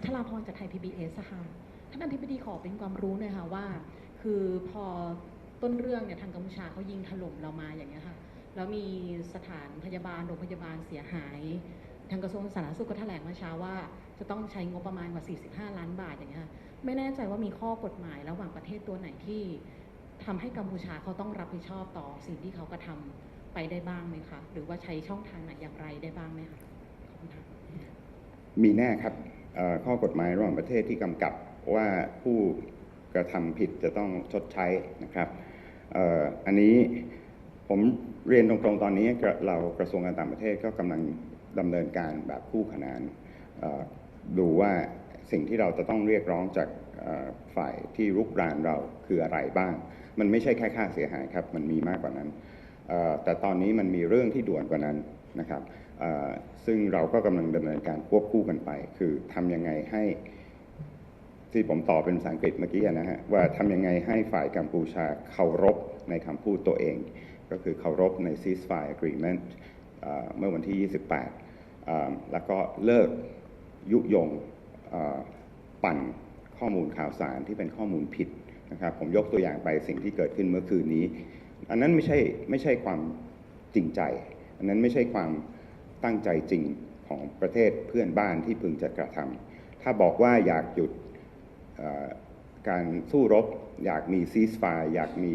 พัทราพรจากไทย PBS อะค่ะท่านอธิบดีขอเป็นความรู้หน่อยค่ะว่า คือพอต้นเรื่องเนี่ยทางกัมพูชาเขายิงถล่มเรามาอย่างเงี้ยค่ะแล้วมีสถานพยาบาลโรงพยาบาลเสียหาย ทางกระทรวงสาธารณสุขก็แถลงเมื่อเช้าว่า จะต้องใช้งบประมาณกว่า 45 ล้านบาทอย่างเงี้ยค่ะไม่แน่ใจว่ามีข้อกฎหมายระหว่างประเทศตัวไหนที่ทำให้กัมพูชาเขาต้องรับผิดชอบต่อสิ่งที่เขากระทำไปได้บ้างไหมคะหรือว่าใช้ช่องทางไหนอย่างไรได้บ้างไหมคะขอบคุณค่ะมีแน่ครับ ข้อกฎหมายระหว่างประเทศที่กำกับว่าผู้กระทำผิดจะต้องชดใช้นะครับอ,อันนี้ผมเรียนตรงๆตอนนี้เรากระทรวงการต่างประเทศก็กำลังดำเนินการแบบคู่ขนานดูว่าสิ่งที่เราจะต้องเรียกร้องจากฝ่ายที่รุกรานเราคืออะไรบ้าง มันไม่ใช่แค่ค่าเสียหายครับ มันมีมากกว่านั้น แต่ตอนนี้มันมีเรื่องที่ด่วนกว่านั้น นะครับซึ่งเราก็กำลังดำเนินการควบคู่กันไป คือทำยังไงให้ที่ผมตอบเป็นภาษาอังกฤษเมื่อกี้นะฮะว่าทำยังไงให้ฝ่ายกัมพูชาเคารพในคำพูดตัวเอง ก็คือเคารพใน ceasefire agreement เอ่อเมื่อวันที่ 28 แล้วก็เลิกยุยงปั่นข้อมูลข่าวสารที่เป็นข้อมูลผิดนะครับผมยกตัวอย่างไปสิ่งที่เกิดขึ้นเมื่อคืนนี้ อันนั้นไม่ใช่ไม่ใช่ความจริงใจ อันนั้นไม่ใช่ความตั้งใจจริงของประเทศเพื่อนบ้านที่พึงจะกระทำถ้าบอกว่าอยากหยุดการสู้รบ อยากมีซีสไฟอยากมี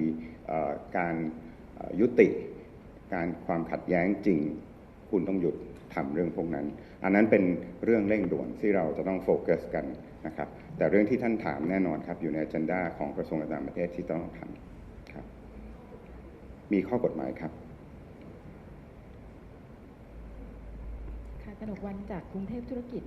การยุติ การความขัดแย้งจริง คุณต้องหยุดทำเรื่องพวกนั้น อันนั้นเป็นเรื่องเร่งด่วนที่เราจะต้องโฟกัสกันนะครับ แต่เรื่องที่ท่านถามแน่นอนครับอยู่ใน agenda ของกระทรวงการต่างประเทศที่ต้องทำครับ มีข้อกฎหมายครับ ค่ะ กนกวันจากกรุงเทพธุรกิจ